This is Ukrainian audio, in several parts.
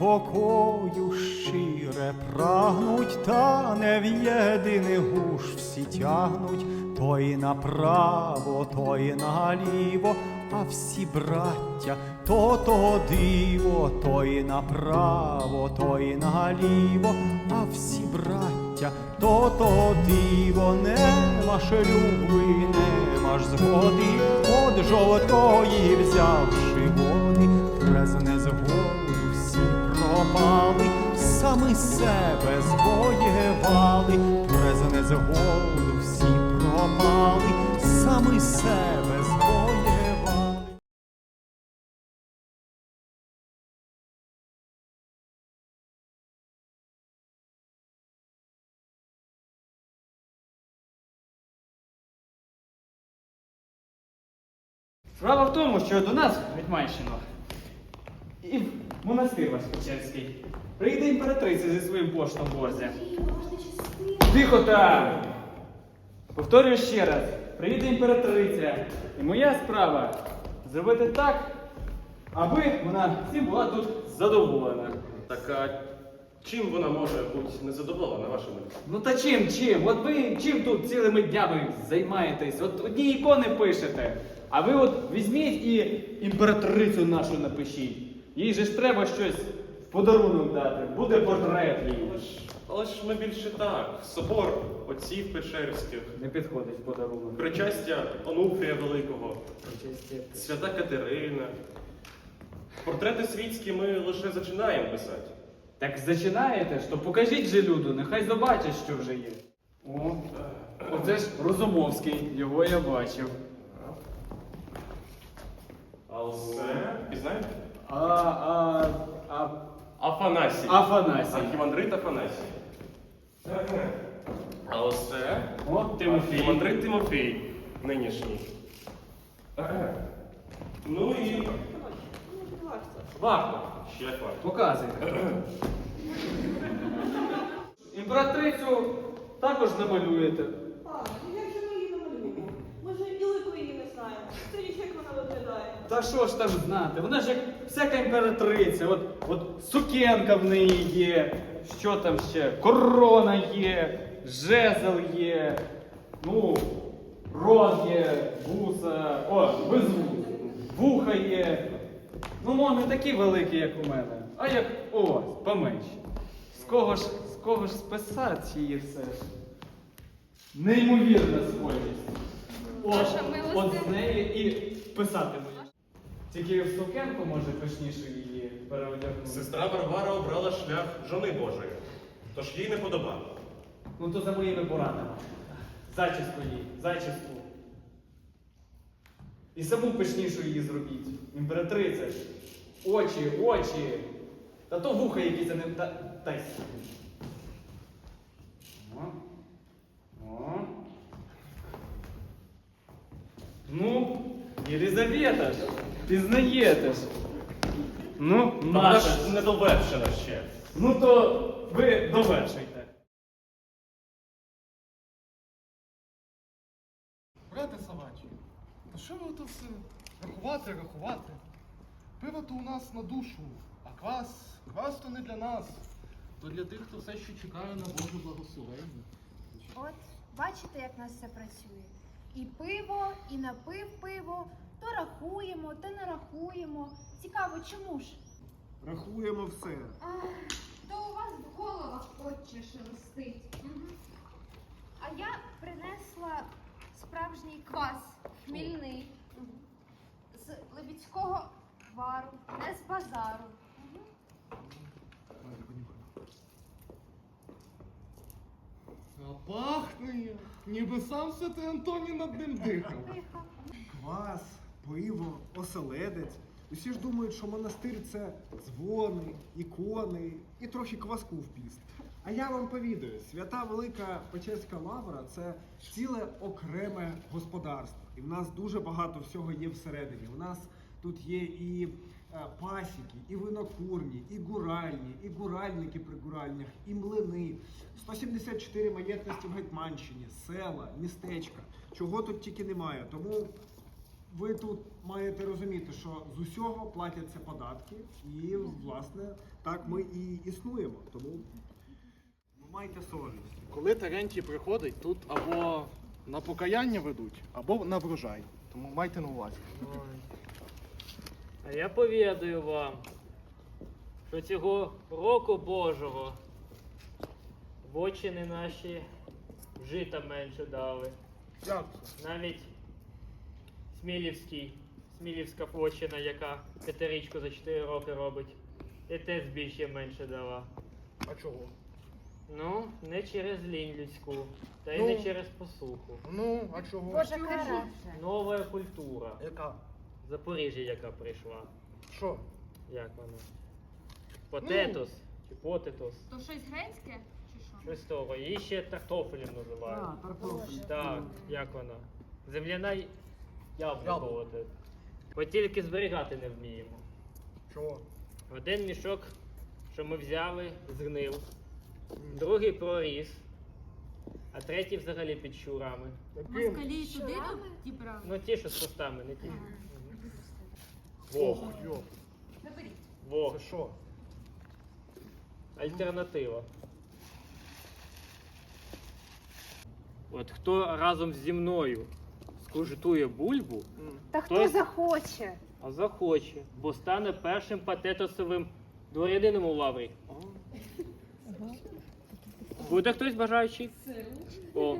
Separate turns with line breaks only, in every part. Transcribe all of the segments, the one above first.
Покою щире прагнуть, та не в єдиний гуш всі тягнуть, той направо, той наліво, а всі браття то то диво, той направо, той наліво, а всі браття то то диво, нема ж люби, нема ж згоди, от жовтої взявши. Самі себе збоєвали, през незгоду всі пропали, самі себе збоєвали.
Справа в тому, що до нас, в Гетьманщину, і монастир ваш Печерський, прийде імператриця зі своїм поштом в борзі. Тихо там! Повторюю ще раз, приїде імператриця, і моя справа зробити так, аби вона всім була тут задоволена.
Так а чим вона може бути незадоволена вашими?
Ну та чим, чим? От ви чим тут цілими днями займаєтесь? От одні ікони пишете. А ви от візьміть і імператрицю нашу напишіть. Їй же ж треба щось в подарунок дати. Буде портрет їй.
Але ж, але ж ми більше так. Собор отців Печерських,
Не підходить подарунок.
причастя Онуфрія Великого, свята Катерина. Портрети світські ми лише зачинаємо писати.
Так зачинаєте ж, то покажіть же люду, нехай побачить, що вже є. О, оце ж Розумовський, його я бачив.
А оце, пізнаєте?
А, а, а,
Афанасій.
Афанасій.
Архімандрит Афанасій. А оце
О, Тимофій.
Архімандрит Тимофій, нинішній. Ну і варто. Ще як варто.
Показуйте. Імператрицю також намалюєте.
А, ну як же ми її намалюємо? Ми ж і лику її не знаємо. Це нічого, як вона виглядає.
Та що ж там знати? Вона ж як всяка імператриця. От, от сукенка в неї є, що там ще? Корона є, жезл є, ну, рот є, вуса, о, без вуха є. Ну, мов не такі великі, як у мене, а як у вас, поменші. З кого ж, з кого ж списати її все ж? Неймовірна схожість. От,
Ваша
от з неї і писатиму. Тільки в сукенку, може, пишніше її переодягнути.
Сестра Варвара обрала шлях жони Божої, тож їй не подобало.
Ну то за моїми порадами. Зачіску їй, зачіску. І саму пишнішу її зробіть. Імператриця ж. Очі, очі. Та то вуха якісь за ним. Та, та й. О. О. Ну, Єлизавета ж. Пізнаєте ж. Ну,
Вона
наша.
ж не довершена ще.
Ну то ви довершуйте.
Брате Савачі, та що ви тут все рахувати, рахувати? Пиво то у нас на душу, а квас, квас то не для нас. То для тих, хто все ще чекає на Боже благословення.
От, бачите, як в нас все працює. І пиво, і напив пиво, то рахуємо, то не рахуємо. Цікаво, чому ж?
Рахуємо все.
Ах, то у вас в головах отче шелестить. А я принесла справжній квас хмільний з Лебідського вару, не з базару.
А пахне, ніби сам святий Антоній над ним дихав.
Квас, пиво, оселедець. Усі ж думають, що монастир це дзвони, ікони і трохи кваску в піст. А я вам повідаю, свята Велика Печерська лавра це ціле окреме господарство. І в нас дуже багато всього є всередині. У нас тут є і пасіки, і винокурні, і гуральні, і гуральники при гуральнях, і млини. 174 маєтності в Гетьманщині, села, містечка. Чого тут тільки немає. Тому ви тут маєте розуміти, що з усього платяться податки, і власне так ми і існуємо. Тому
Майте совість.
Коли Терентій приходить, тут або на покаяння ведуть, або на врожай. Тому майте на увазі.
А я повідаю вам, що цього року Божого вочини наші жита менше дали.
Як це?
Навіть Смілівський, Смілівська вочина, яка п'ятирічку за 4 роки робить, і те збільшення менше дала.
А чого?
Ну, не через лінь людську, та й
Ну.
не через посуху.
Ну, а чого?
Боже, кара.
Нова культура.
Яка?
Запоріжжя, яка прийшла.
Що?
Як вона? Потетос чи потетос.
То щось грецьке чи що?
Щось того. Її ще картофелем називають. Так, як вона? Земляна яблуко.
Яблуко.
оте. Тільки зберігати не вміємо.
Чого?
Один мішок, що ми взяли, згнив, другий проріс, а третій взагалі під щурами.
Москалі туди ті брали?
Ну ті, що з хвостами, не ті.
Ох,
Во,
йо. Це що?
альтернатива. От хто разом зі мною скуштує бульбу,
Та хто
Хтось-
захоче?
а захоче, бо стане першим патетосовим дворянином у лаврі. Буде хтось бажаючий? О,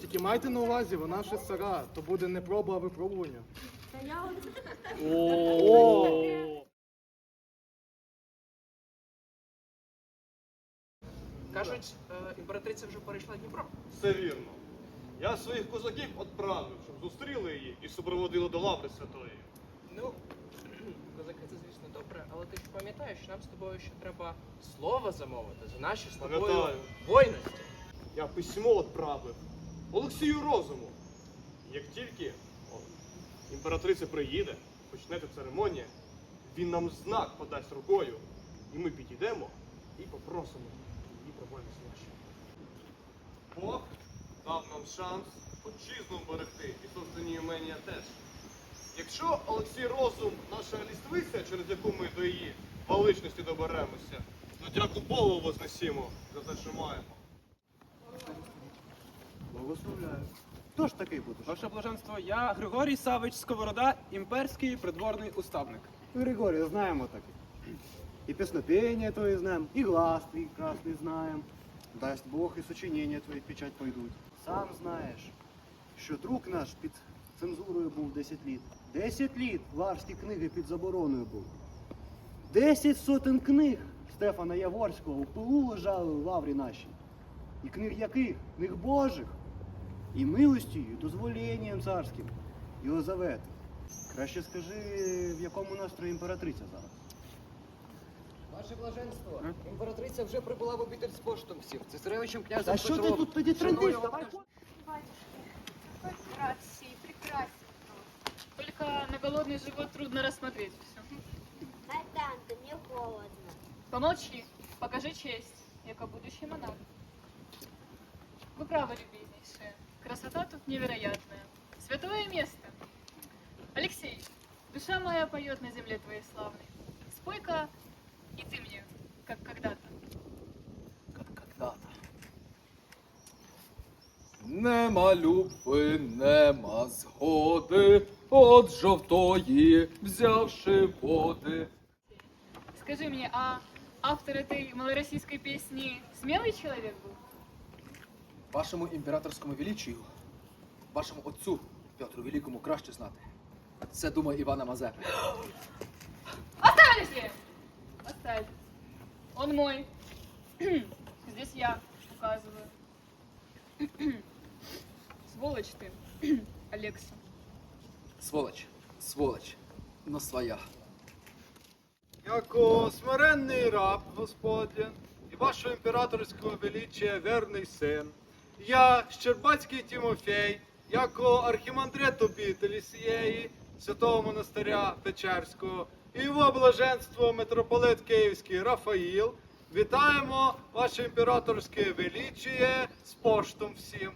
Тільки майте на увазі, вона ще стара, то буде не проба, а випробування.
О.
Кажуть, е, імператриця вже перейшла Дніпро.
Все вірно. Я своїх козаків відправив, щоб зустріли її і супроводили до лаври святої.
Ну, козаки, це звісно добре, але ти ж пам'ятаєш, що нам з тобою ще треба слово замовити за наші з тобою
Пам'ятаю.
войності.
Я письмо відправив Олексію Розуму. Як тільки імператриця приїде, почнете церемонія, він нам знак подасть рукою, і ми підійдемо і попросимо її про вольність наші. Бог дав нам шанс отчизну берегти і собственні імення теж. Якщо Олексій Розум наша ліствиця, через яку ми до її величності доберемося, то дяку Богу вознесімо за те, що маємо.
Благословляю. Хто ж такий будеш?
Ваше блаженство, я Григорій Савич Сковорода, імперський придворний уставник.
Григорій, знаємо таке. І песнопение твої знаємо, і глас твій красний знаємо. Дасть Бог і сочинення твої печать пойдуть. Сам знаєш, що друг наш під цензурою був 10 літ. 10 літ ларські книги під забороною був. 10 сотень книг Стефана Яворського в пилу лежали в лаврі нашій. І книг яких? Книг Божих І милостю, і дозволенням царським. Єлизавети. Краще скажи, в якому настрої імператриця зараз?
Ваше блаженство, імператриця вже прибула в обітель з поштомців. Це царевичем князем
Та що ти тут тоді трендиш? Давай
Прекрасен, прекрасен. Только на голодный живот трудно рассмотреть все.
Натанка, мне холодно.
Помолчи, покажи честь, яко будущий монарх. Вы правы, любезнейшие. Красота тут невероятная. Святое место. Алексей, душа моя поет на земле твоей славной. Спой-ка и ты мне, как когда-то.
Как когда-то.
Нема люби, нема згоди, от жовтої, взявши води.
Скажи мне, а автор этой малороссийской песни смелый человек был?
Вашому імператорському величію, вашому отцю Петру Великому краще знати. Це думає Івана Мазепи.
Оставь, Алексей! Оставь. Он мой. Здесь я указываю. Сволочь ты, Алекса.
Сволоч, сволоч, но своя.
Яко смиренний раб Господня і вашого імператорського величия верний син, я, Щербацький Тимофей, яко архімандрит обителі сієї, святого монастиря Печерського, і його блаженство митрополит Київський Рафаїл, вітаємо ваше імператорське величіє з поштом всім.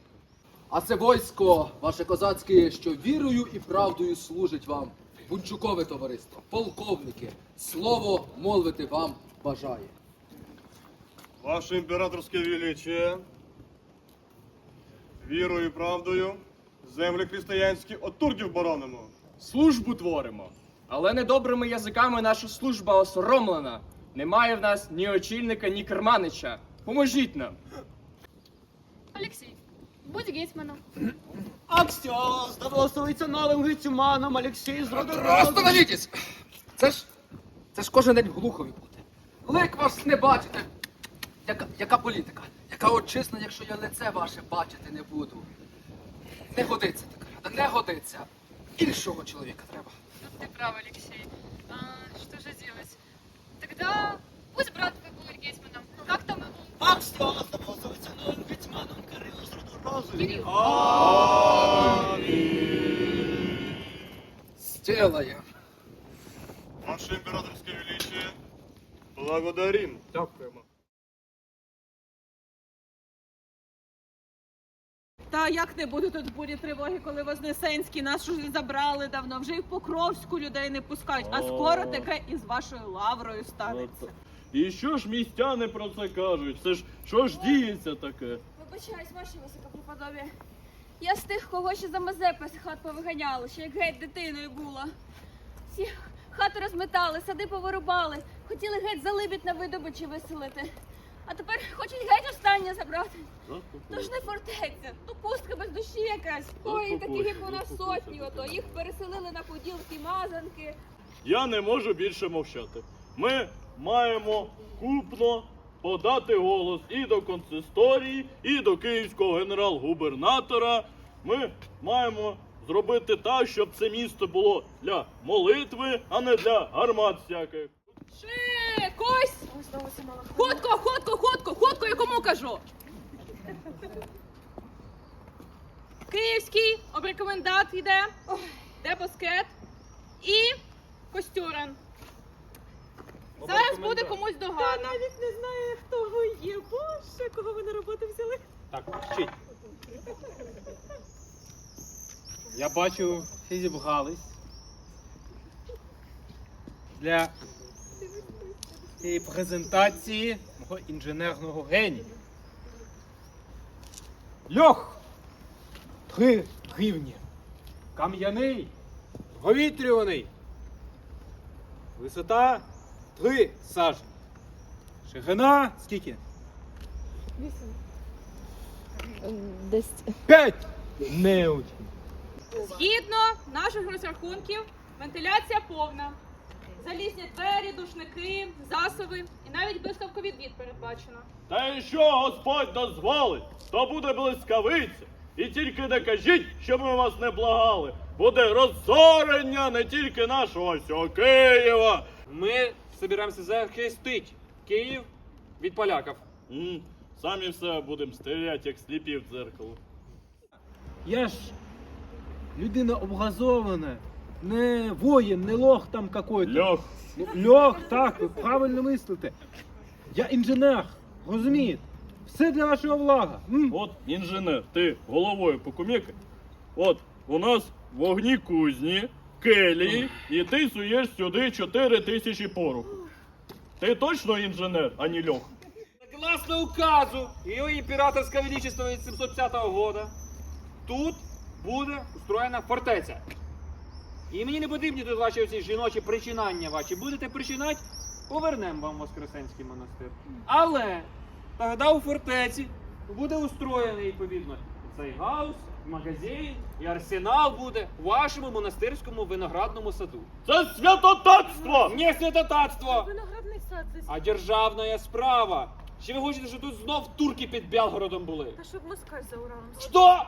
А це войсько, ваше козацьке, що вірою і правдою служить вам. Бунчукове товариство, полковники, слово молвити вам бажає.
Ваше імператорське величіє, вірою і правдою землі християнські от турків боронимо.
Службу творимо. Але недобрими язиками наша служба осоромлена. Немає в нас ні очільника, ні керманича. Поможіть нам.
Алексей, будь гетьманом.
Аксіос, довосилиться новим гетьманом Олексій з роду
Остановітесь! Це ж. Це ж кожен день в Глухові буде. Лик вас не бачите. Яка, яка політика? Яка отчисна, якщо я лице ваше бачити не буду? Не годиться така рада, не годиться. Іншого чоловіка треба.
Ты прав, Алексей. А, что же делать? Тогда пусть брат твой будет гетьманом. Как там его?
Аксіос, довосилиться новим гетьманом Кирило з роду.
Кирилл.
Сделаем.
Ваше імператорське величіє, благодарим.
Дякуємо.
Як не буде тут бурі тривоги, коли Вознесенські нас уже забрали давно, вже і в Покровську людей не пускають, а скоро таке і з вашою лаврою станеться.
І що ж містяни про це кажуть? Це ж що ж діється таке?
Вибачаюсь, ваше високопреподобі. Я з тих, кого ще за Мазепи з хат повиганяли, ще як геть дитиною була. Всі хати розметали, сади повирубали, хотіли геть залибідь на видобичі виселити. А тепер хочуть геть останнє забрати. То ж не фортеця, то пустка без душі якась. Ой, таких як вона сотні, ото їх переселили на поділки мазанки.
Я не можу більше мовчати. Ми маємо купно подати голос і до консисторії, і до київського генерал-губернатора. Ми маємо зробити так, щоб це місто було для молитви, а не для гармат всяких.
Ще, кажу? Київський обрекомендант йде, де боскет і Костюрин. Зараз буде комусь догана. Я навіть не знаю, хто ви є. Боже, кого ви на роботу взяли?
Так, вчіть. Я бачу, всі зібрались для цієї презентації мого інженерного генію. Льох! Три гривні. Кам'яний, повітрюваний. Висота три сажні. Ширина скільки?
Десь
П'ять! Неуч.
Згідно наших розрахунків, вентиляція повна. Залізні двері, душники, засови і навіть блискавковідвід передбачено.
Та якщо Господь дозволить, то буде блискавиця. І тільки не кажіть, що ми вас не благали. Буде розорення не тільки нашого всього Києва.
Ми збираємося захистити Київ від поляків.
М, Самі все будемо стріляти, як сліпі в дзеркало.
Я ж людина образована, не воїн, не лох там какой-то.
Льох,
Ну, Льох, так, ви правильно мислите. Я інженер, розумієте? Все для вашого блага. М?
от інженер, ти головою покумікай. От у нас вогні кузні, келії, і ти суєш сюди 4 тисячі пороху. Ти точно інженер, а не льох.
Согласно указу Ее Императорского Величества від 750 года, тут буде устроєна фортеця. І мені не потрібні тут ваші оці жіночі причинання ваші. Будете причинати, повернемо вам Воскресенський монастир. Але тоді у фортеці буде устроєний відповідно цей гаус, магазин і арсенал буде у вашому монастирському виноградному саду.
Це святотатство!
Не святотатство,
Виноградний сад це
а державна справа. Чи ви хочете, щоб тут знов турки під Белгородом були?
Та щоб москаль за Уралом.
Що?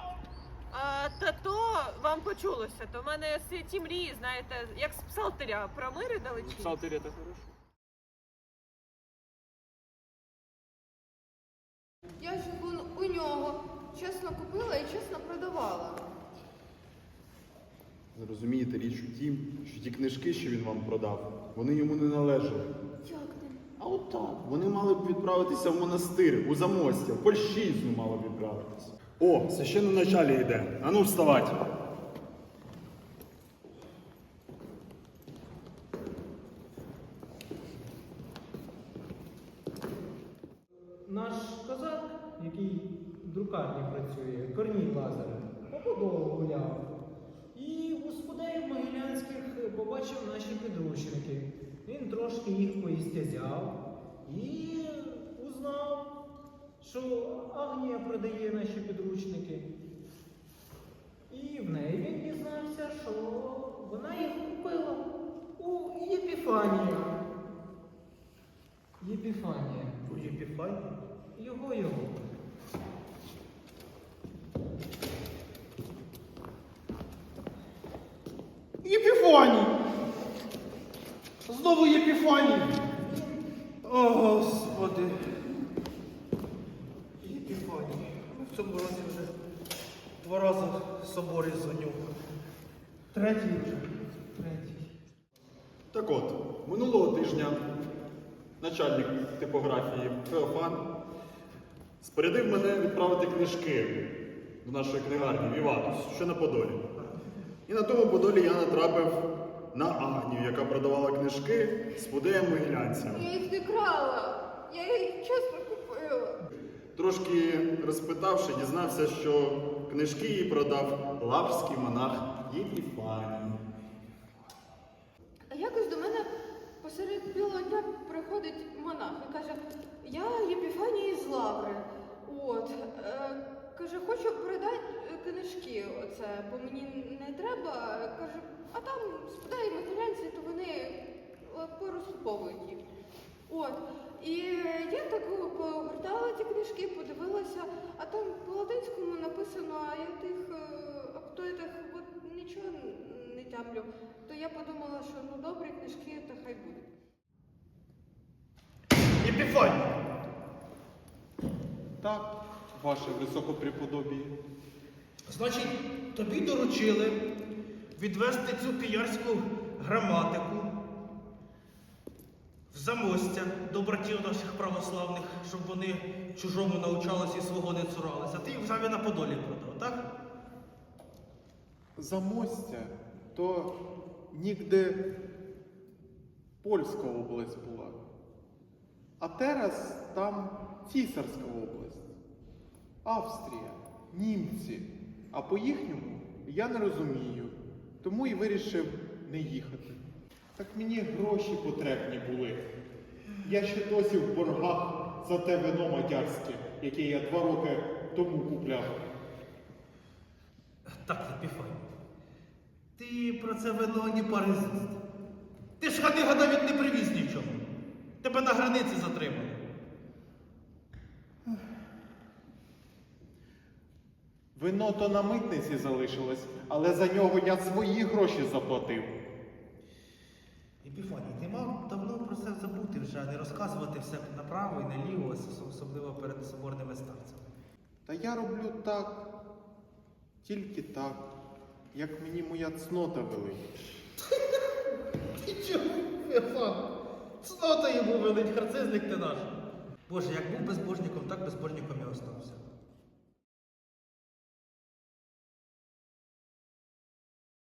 А, та то вам почулося, то в мене святі мрії, знаєте, як з псалтиря про мири далечі.
Псалтиря це хорошо.
Я живу у нього. Чесно купила і чесно продавала.
Розумієте, річ у тім, що ті книжки, що він вам продав, вони йому не належали.
Як ти?
А от так. Вони мали б відправитися в монастир, у замостя, в Польщизну мали б відправитися.
О, священноначалі йде. Ану вставать.
Який в друкарні працює, Корній Лазарев, побудову гуляв. І у спудеїв Могилянських побачив наші підручники. Він трошки їх поістязяв і узнав, що Агнія продає наші підручники. І в неї він дізнався, що вона їх купила у Єпіфанії. Єпіфанія. У Єпіфанії? Його його.
Єпіфаній! Знову Єпіфаній! О, Господи! Єпіфаній. В цьому році вже два рази соборі дзвоню. Третій вже. Третій.
Так от, минулого тижня начальник типографії Феофан спорядив мене відправити книжки до нашої книгарні в Іватус, що на Подолі. І на тому Подолі я натрапив на Агнію, яка продавала книжки з подеєм могилянцям.
Я їх не крала. Я їх чесно купила.
Трошки розпитавши, дізнався, що книжки їй продав лаврський монах Єпіфаній.
А якось до мене посеред білого дня приходить монах і каже, я Єпіфаній з Лаври. От, е, каже, хочу передати е, книжки, оце, бо мені не треба. Каже, а там спитає матеріальці, то вони е, порозкуповують їх. От. І я так погортала ті книжки, подивилася, а там по-латинському написано, а я тих е, актуетах от нічого не тямлю. То я подумала, що ну добрі книжки, то хай будуть.
Єпіфаній!
Так, ваше високопреподобіє.
Значить, тобі доручили відвести цю піярську граматику в замостя до братів наших православних, щоб вони чужому навчалися і свого не цуралися. А ти їх взяв і на Подолі продав, так?
Замостя то нігде Польська область була. А зараз там Цісарська область. Австрія, німці. А по-їхньому я не розумію, тому і вирішив не їхати. Так мені гроші потрібні були. Я ще досі в боргах за те вино мадярське, яке я два роки тому купляв.
Так, Епіфаній. Ти про це вино не паризист. Ти ж хати навіть не привіз нічого. Тебе на границі затримали.
Вино то на митниці залишилось, але за нього я свої гроші заплатив.
Епіфаній, ти мав давно про це забути вже, не розказувати все направо і наліво, особливо перед соборними старцями.
Та я роблю так, тільки так, як мені моя цнота велить.
Ти чого, Епіфан? Цнота йому велить, харцизник ти наш. Боже, як був безбожником, так безбожником і остався.